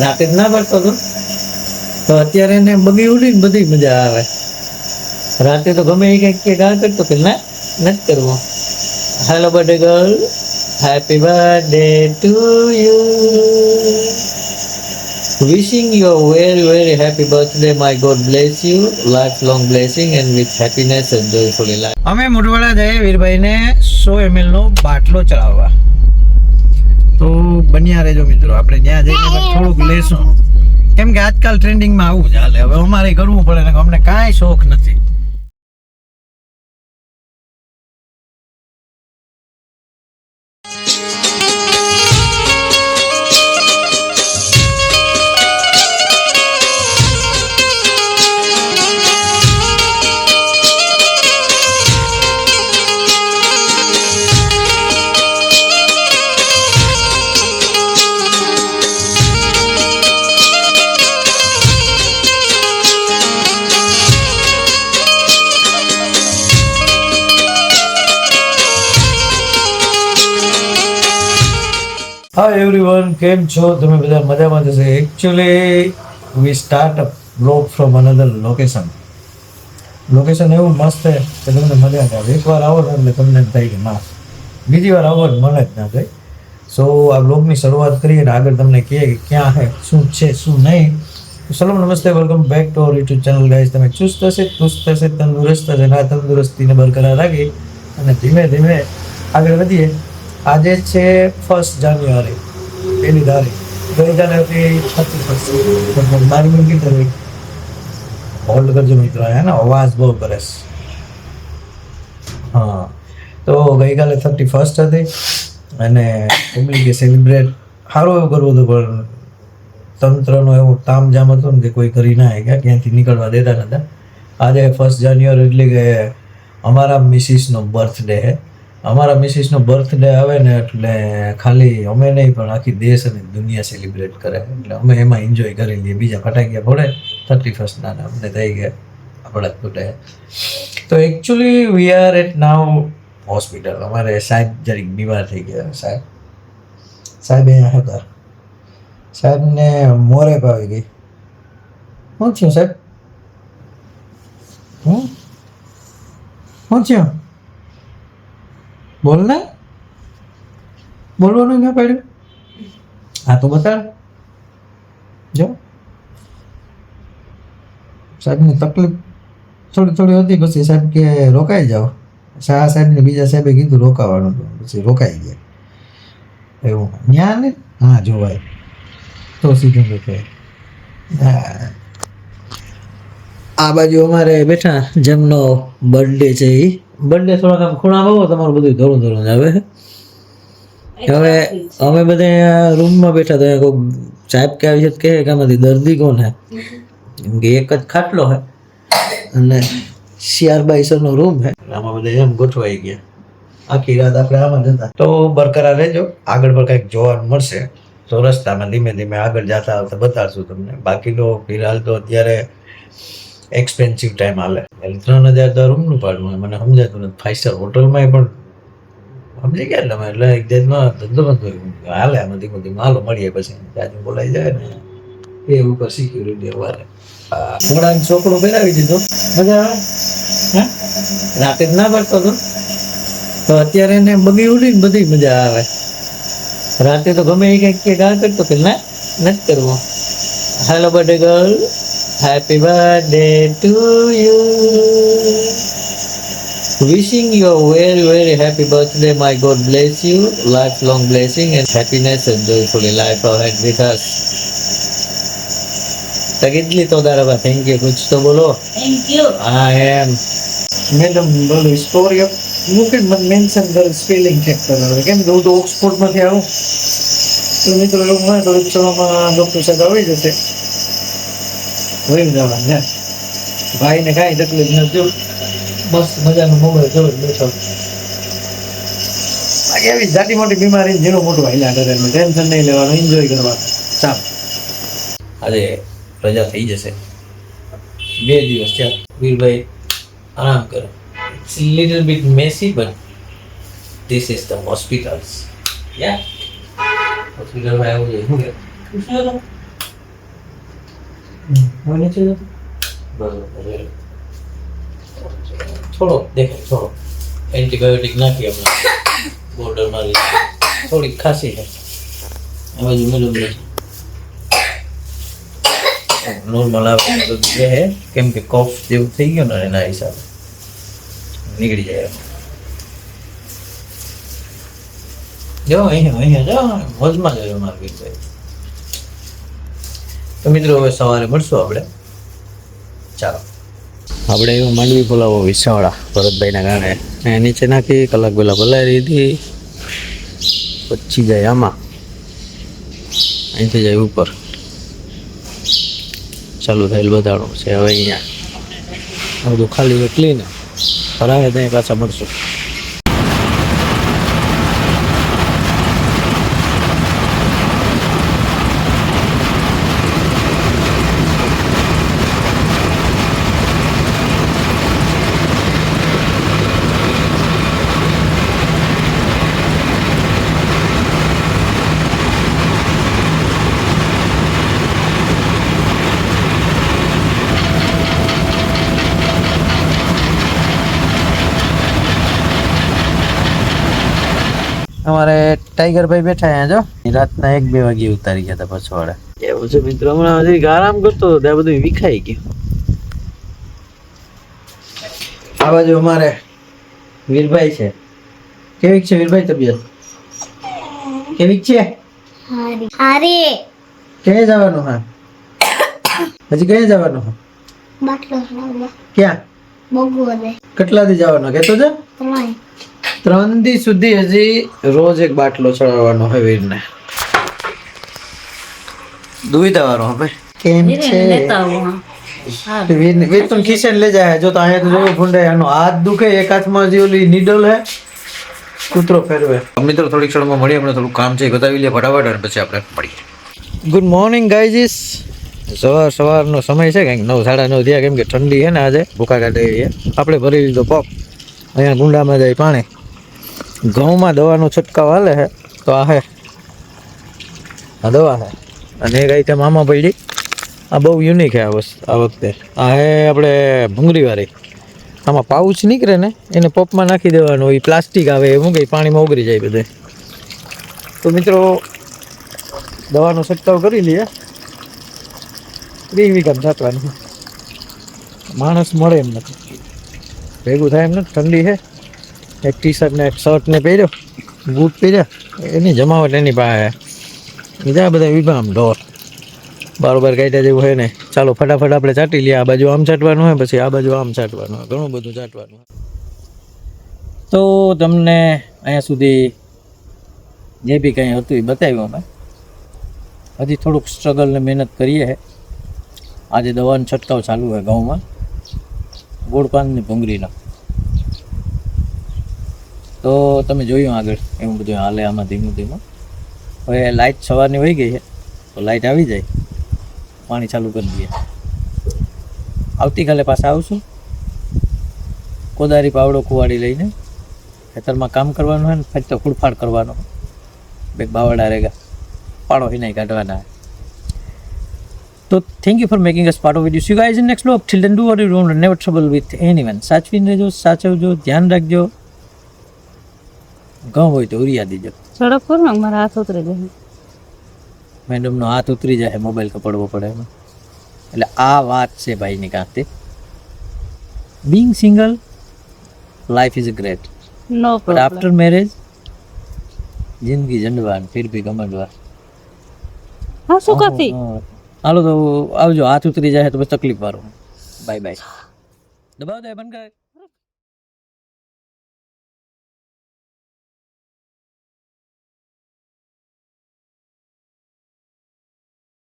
રાતે જ ના ભરતો તો તો અત્યારે એને બગી ઉડી બધી મજા આવે. રાતે તો ગમે એ કંઈક કે ગા કરતો કે ના, નથી કરવો. Hello birthday girl happy birthday to you Wishing you a very very happy birthday. My God bless you. Lifelong blessing and with happiness and joyfully life. અમે મોટવાડા જઈએ વીરભાઈને સો એમએલ નો બાટલો ચડાવવા. તો બન્યા રહેજો મિત્રો આપણે ત્યાં જઈને થોડુંક લેશું. કેમ કે આજકાલ ટ્રેન્ડિંગમાં આવું ચાલે હવે અમારે કરવું પડે ને અમને કાંઈ શોખ નથી. હાય એવરીવન કેમ છો? તમે બધા મજામાં જશે actually we start a blog from another location location એવું મસ્ત છે કે તમને મજા જ આવે. એકવાર આવો ને એટલે તમને થાય કે ના, બીજી વાર આવો મને જ ના થાય. સો આ બ્લોગની શરૂઆત કરીએ ને આગળ તમને કહીએ કે ક્યાં છે શું છે, શું નહીં. સલામ નમસ્તે welcome back to our YouTube channel guys તમે ચુસ્ત હશે ચુસ્ત હશે, તંદુરસ્ત હશે, ના તંદુરસ્તીને બરકરાર રાખી અને ધીમે ધીમે આગળ વધીએ. આજે છે ફર્સ્ટ જાન્યુઆરી પહેલી તારીખ. હતી થર્ટી ફર્સ્ટ મારી મૂકી તો હોલ્ડ કરજો મિત્રો, હે ને? અવાજ બહુ કરે હા. તો ગઈકાલે થર્ટી ફર્સ્ટ હતી અને પબ્લિકે સેલિબ્રેટ સારું એવું કરવું હતું, પણ તંત્રનું એવું તામજામ હતું ને કે કોઈ કરી ના ગયા ક્યાંથી નીકળવા દેતા નતા. આજે ફર્સ્ટ જાન્યુઆરી એટલે કે અમારા મિસિસનો બર્થડે છે અમારા મિસિસનો બર્થડે આવે ને એટલે ખાલી અમે નહીં, પણ આખી દેશ અને દુનિયા સેલિબ્રેટ કરે. એટલે અમે એમાં એન્જોય કરી લઈએ. બીજા ફટાકિયા ફોડે થર્ટી ફર્સ્ટના ને અમને થઈ ગયા, આપણા તૂટે તો actually we are at now hospital અમારે સાહેબ જરીક બીમાર થઈ ગયા સાહેબ. સાહેબ અહીંયા હતા સાહેબને મોરે પાવી ગઈ. થયું સાહેબ? હું? થયું બોલ ને. બોલવાનું ના પાડ્યું? હા, તો બતાડ. જો. સાહેબની તકલીફ થોડી થોડી હતી, પછી સાહેબ કે રોકાઈ જાઓ. શાહ સાહેબને બીજા સાહેબે કીધું રોકાવાનું પછી રોકાઈ ગયા. એવું. ન્યા ને? હા, જોવાય. તો સીધું રોકાય હા. આ બાજુ અમારે બેઠા જેમનો બર્થડે છે એ બર્થડે થોડાક આમ ખૂણામાં આવો તમારું બધું ધોરું ધોરું આવે હવે અમે બધા રૂમમાં બેઠા તો કોઈ સાહેબ કે આવી છે કે આમાંથી દર્દી કોણ હે? એમ કે એક જ ખાટલો હે. અને શિયારબાઈ બાઈસરનો રૂમ હે. આમાં બધા એમ ગોઠવાઈ ગયા. આખી રાત આપણે આમાં જ હતા. તો બરકરાર રહેજો. આગળ પર કંઈક જોવાનું મળશે. તો રસ્તામાં ધીમે ધીમે આગળ જતા આવતા બતાડશું તમને. બાકીનો ફિલહાલ તો અત્યારે એક્સપેન્સિવ ટાઈમ હાલે એટલે ત્રણ હજાર તો રૂમનું ભાડું હોય. મને સમજાતું નથી. ફાઈવ સ્ટાર હોટલમાં પણ સમજી ગયા તમે? એટલે એક જાતમાં ધંધો બંધ હાલે, આમાં ધીમે ધીમે. હાલો, મળીએ પછી. જાજુ બોલાઈ જાય ને એ ઉપર સિક્યુરિટી અમારે ઘોડાને છોકરો પહેરાવી દીધો. મજા આવે? હે? રાતે જ ના ભરતો તો તો અત્યારે એને બગી ઉડી ને બધી મજા આવે. રાતે તો ગમે એ કંઈક કે ગા કરતો કે ના, નથી કરવો. Hello birthday girl happy birthday to you Wishing you a very very happy birthday. My God bless you. Lifelong blessing and happiness and joyfully life ahead with us. તકીદલી તો દારાબા થેન્ક યુ કુછ તો બોલો Thank you. I am madam બોલો story of મૂકે મને mention કર સ્પેલિંગ ચેક કરાવે કેમ કે હું તો ઓક્સફોર્ડમાંથી આવું તો મિત્રો એવું હોય તો રિક્ષામાં ડૉક્ટર સાહેબ આવી જશે હોય જવા ને. ભાઈને કાંઈ તકલીફ નથી મસ્ત મજાનો મોબાઈલ જોઈ બેઠો. બાકી એવી જાતિ મોટી બીમારી જેનું મોટું હાલ્યા કરે ટેન્શન નહીં લેવાનું એન્જોય કરવાનું. ચાલ. આજે રજા થઈ જશે. બે દિવસ ચાલ વીરભાઈ આરામ કરો. It's little bit messy but this is the hospitals યા હોસ્પિટલમાં એવું આવું જોઈએ. શું કે પૂછ્યું હતું? હવે નીચે જતો? બરોબર થોડો દેખાય, થોડો. એન્ટીબાયોટિક નાખી હમણાં બોર્ડર મારી થોડીક ખાસી છે. આ બાજુ છે. નોર્મલ આવે તો જે હે. કેમ કે કફ જેવું થઈ ગયું ને એના હિસાબે. નીકળી જાય જો, અહીંયા અહીંયા, જો, મોજમાં જ માર્કેટ ભાઈ તો મિત્રો, હવે સવારે મળશું આપણે. ચાલો. આપણે એવું માંડવી બોલાવો વિશાળા ભરતભાઈના કારણે નીચે નાખી, કલાક પહેલાં બોલાવી દીધી. પછી જાય આમાં. અહીંથી જાય ઉપર. ચાલુ થયેલ બધાનું છે હવે અહીંયા. બધું ખાલી એકલી ને. ભરાવે ત્યાં પાછા મળશું. અમારે ટાઈગર ભાઈ બેઠા અહીંયા જો. રાતના એક બે વાગે ઉતારી ગયા હતા પછવાડે. એવું છે મિત્રો હમણાં હજી આરામ કરતો હતો ત્યાં બધું વિખાઈ ગયું. આ બાજુ અમારે વીરભાઈ છે. કેવીક છે વીરભાઈ તબિયત? કેવીક છે? હારી. ક્યાં જવાનું હા? હજી ક્યાં જવાનું હા? બાટલો ક્યાં? બગોદે કેટલા દી જવાનું? કહેતો છે ત્રણ ત્રણ દી સુધી હજી રોજ એક બાટલો ચડાવવાનો હોય વીરને. દુવિધા વાળો હવે કેમ છે? વીર તું કિશન લઈ જાય જો તો અહીંયા તો જોયું ફૂંડે એનો હાથ દુખે એક હાથમાં હજી ઓલી નીડલ હે કૂતરો ફેરવે. મિત્રો થોડીક ક્ષણમાં મળીએ આપણે થોડું કામ છે એ બતાવી લઈએ ફટાફટ અને પછી આપણે મળીએ. ગુડ મોર્નિંગ ગાઈજીસ સવાર સવારનો સમય છે કંઈક નવ સાડા નવ થયા કેમ કે ઠંડી છે ને આજે ભૂખા કાઢે આપણે ભરી લીધો પગ અહીંયા ગુંડામાં જાય પાણી. ઘઉંમાં દવાનો છંટકાવ હાલે છે તો આ હે. આ દવા છે અને એક આઈટમ આમાં પડી. આ બહુ યુનિક છે આ વસ્તુ, આ વખતે. આ હે આપણે ભૂંગળીવાળી આમાં પાઉચ નીકળે ને, એને પપમાં નાખી દેવાનું. એ પ્લાસ્ટિક આવે, એવું કંઈ પાણીમાં ઉગરી જાય બધે. તો મિત્રો, દવાનો છંટકાવ કરી લઈએ. ત્રીસ વીઘા છાંટવાનું માણસ મળે એમ નથી. ભેગું થાય એમ નથી. ઠંડી છે એક ટી શર્ટ ને એક શર્ટ ને પહેર્યો. બૂટ પહેર્યા. એની જમાવટ એની પાસે. બીજા બધા વિભામ ઢોર. બરોબર કાઢ્યા જેવું હોય ને. ચાલો ફટાફટ આપણે ચાટી લઈએ. આ બાજુ આમ ચાટવાનું હોય, પછી આ બાજુ આમ ચાટવાનું હોય. ઘણું બધું ચાટવાનું તો તમને અહીંયા સુધી જે બી કંઈ હતું એ બતાવ્યું અમે. હજી થોડુંક સ્ટ્રગલ ને મહેનત કરીએ આજે દવાનો છંટકાવ ચાલુ હોય ઘઉંમાં ગોળ પાનની ભૂંગળીનો. તો તમે જોયું આગળ, એવું બધું હાલે આમાં ધીમું ધીમું. હવે લાઇટ સવારની વહી ગઈ છે, તો લાઇટ આવી જાય, પાણી ચાલુ કરી દઈએ. આવતીકાલે પાછા આવશું. કોદારી પાવડો કુવાડી લઈને ખેતરમાં કામ કરવાનું હોય ને ફરી તો ફૂડફાડ કરવાનો. બે બાવડા રેગા, પાડો હિનાઈ કાઢવાના. તો thank you for making us part of video guys next blog till then do what you don't never trouble with anyone સાચવીને રહેજો, સાચવજો, ધ્યાન રાખજો. ઘઉં હોય તો ઉરિયા દીજો. સડક પર ને મારા હાથ ઉતરી જાય. મેડમનો હાથ ઉતરી જાય મોબાઈલ કપડવો પડે એમાં. એટલે આ વાત છે ભાઈની કાંતે. Being single life is great no but after marriage જિંદગી જંડવાન ફિર ભી ગમંડવાન હા શું કરતી. હાલો તો આવજો હાથ ઉતરી જાય તો બસ તકલીફ વાળું. બાય બાય દબાવ દે બંધ કર